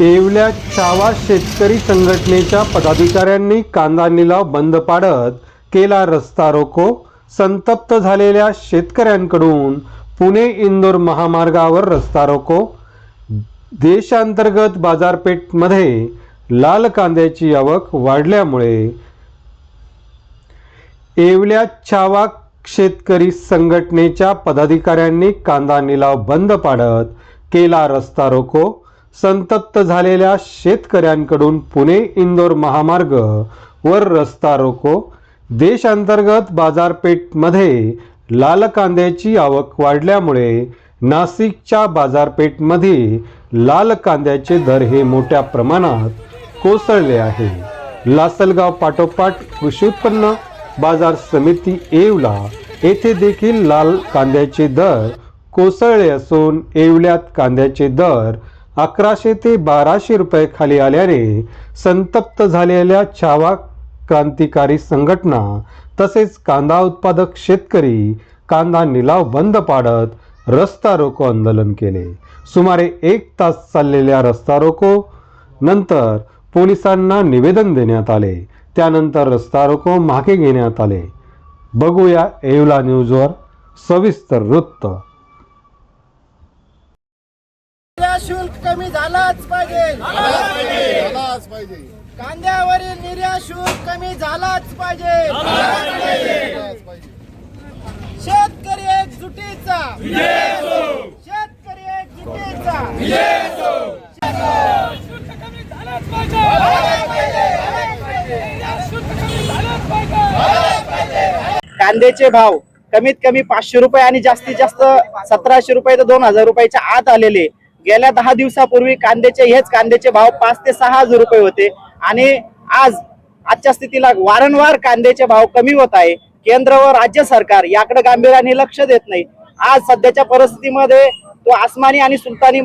येवल्या छावा शेतकरी संघटनेच्या पदाधिकाऱ्यांनी कांदा निलाव बंद पाडत केला रस्ता रोको संतप्त झालेल्या शेतकऱ्यांकडून पुणे इंदोर महामार्गावर रस्ता रोको. देशांतर्गत बाजारपेठमध्ये लाल कांद्याची आवक वाढल्यामुळे येवल्या छावा शेतकरी संघटनेच्या पदाधिकाऱ्यांनी कांदा निलाव बंद पाडत केला रस्ता रोको. संतप्त झालेल्या शेतकऱ्यांकडून पुणे इंदोर महामार्ग वर रस्ता रोको. देशांतर्गत बाजारपेठमध्ये लाल कांद्याची आवक वाढल्यामुळे नाशिकच्या बाजारपेठमध्ये लाल कांद्याचे दर हे मोठ्या प्रमाणात कोसळले आहे. लासलगाव पाठोपाठ कृषी उत्पन्न बाजार समिती येवला येथे देखील लाल कांद्याचे दर कोसळले असून येवल्यात कांद्याचे दर अकराशे ते बाराशे रुपये खाली आल्याने संतप्त झालेल्या छावा क्रांतिकारी संघटना तसेच कांदा उत्पादक शेतकरी कांदा निलाव बंद पाडत रस्ता रोको आंदोलन केले. सुमारे एक तास चाललेल्या रस्ता रोको नंतर पोलिसांना निवेदन देण्यात आले. त्यानंतर रस्ता रोको मागे घेण्यात आले. बघूया एवला न्यूजवर सविस्तर वृत्त. कमी झालाच पाहिजे झालाच पाहिजे कांद्यावरील निर्यात शुल्क कमी झालाच पाहिजे झालाच पाहिजे शेतकरी एकजुटीचा शेतकरी एकजुटीचा कांद्याचे भाव कमीत कमी पाचशे रुपये आणि जास्तीत जास्त सतराशे रुपये ते दोन हजार रुपयाच्या आत आलेले गेल्या दहा दिवसापूर्वी कांद्याचे हेच कांद्याचे भाव पाच ते सहा हजार रुपये होते. आणि आज आजच्या स्थितीला वारंवार कांद्याचे भाव कमी होत आहे. केंद्र व राज्य सरकार याकडे गांभीर्याने लक्ष देत नाही. आज सध्याच्या परिस्थितीमध्ये तो आसमानी आणि सुलतानी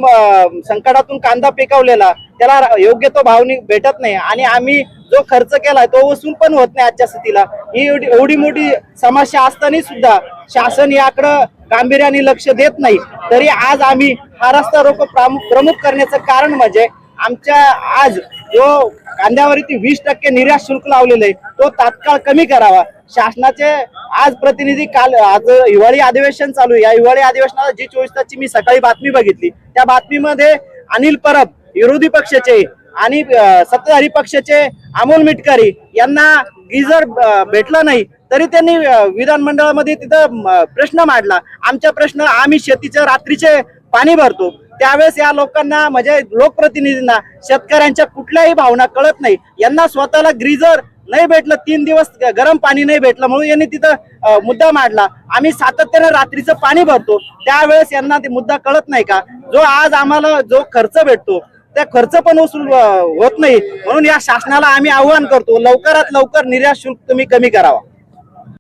संकटातून कांदा पिकवलेला त्याला योग्य तो भावनी भेटत नाही. आणि आम्ही जो खर्च केला तो वसूल पण होत नाही आजच्या स्थितीला. ही एवढी एवढी मोठी समस्या असताना सुद्धा शासन याकडं गांभीर्याने लक्ष देत नाही. तरी आज आम्ही हा रस्ता रोको प्रमुख करण्याचं कारण म्हणजे आमच्या आज जो कांद्यावरती वीस टक्के निर्यात शुल्क लावलेलं आहे तो तात्काळ कमी करावा. शासनाचे आज प्रतिनिधी काल आज हिवाळी अधिवेशन चालू या हिवाळी अधिवेशनाला जी चोवीस तासची मी सकाळी बातमी बघितली. त्या बातमीमध्ये अनिल परब विरोधी पक्षाचे आणि सत्ताधारी पक्षाचे अमोल मिटकरी यांना गिजर भेटला नाही तरी त्यांनी विधानमंडळामध्ये तिथं प्रश्न मांडला. आमचा प्रश्न आम्ही शेतीचे रात्रीचे पाणी भरतो. त्यावेळेस या लोकांना म्हणजे लोकप्रतिनिधींना शेतकऱ्यांच्या कुठल्याही भावना कळत नाही. यांना स्वतःला ग्रीजर नाही भेटलं तीन दिवस गरम पाणी नाही भेटलं म्हणून यांनी तिथं मुद्दा मांडला. आम्ही सातत्याने रात्रीचं पाणी भरतो. त्यावेळेस यांना ते मुद्दा कळत नाही का? जो आज आम्हाला जो खर्च भेटतो त्या खर्च पण वसूल होत नाही. म्हणून या शासनाला आम्ही आव्हान करतो लवकरात लवकर निर्यात शुल्क तुम्ही कमी करावा.